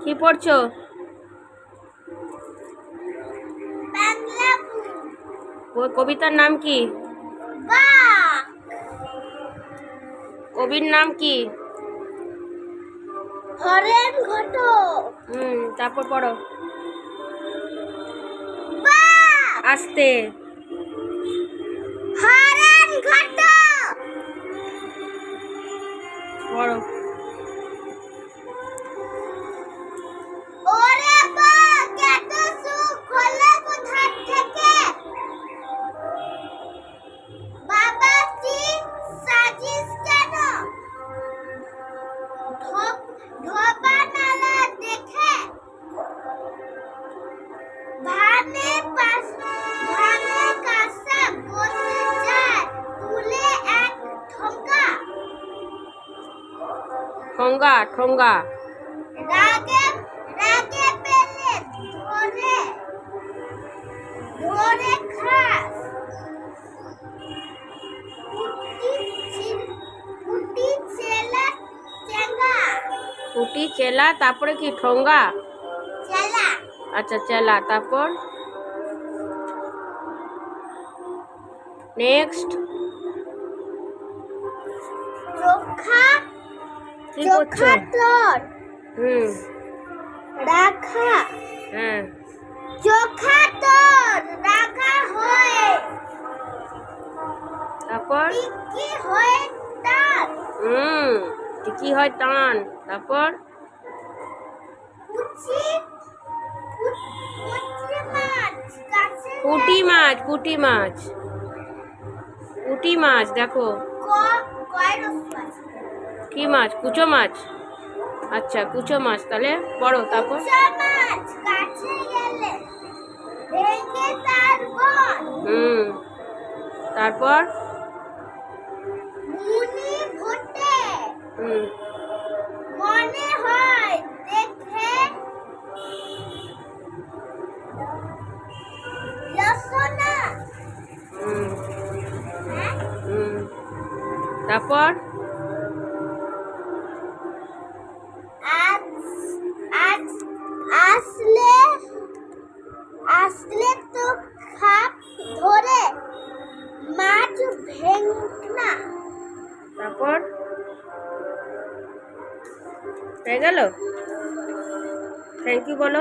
কি পড়ছো? কবিতার নাম কি? কবির নাম কি? হরেন ঘটক। হুম তারপর পড়ো। আস্তে। ঠোঙ্গা ঠোঙ্গা রাগে রাগে পেলে ধরে ধরে খাস পুটি চিল- পুটি চেলা চেঙ্গা কুটি চেলা তারপরে কি ঠোঙ্গা চেলা আচ্ছা চেলা তারপর নেক্সট রক্ষা কি করছ হুম। রাখা। হ্যাঁ। চোখা তোর রাখা হয়। তারপর? কি হয় তার হুম কি হয় টান। তারপর? পুচি মাছ পুটি মাছ পুটি মাছ। দেখো। কয় রকম আছে? কি মাছ? কুচো মাছ? আচ্ছা কুচো মাছ। তাহলে পড়ো তারপর? হুম তারপর? হুম। মনে হয় দেখে হুম হ্যাঁ? হুম তারপর? আসলে তো খাপ ধরে মাছ ভেঙনা তারপর? হয়ে গেল? থ্যাংক ইউ বলো।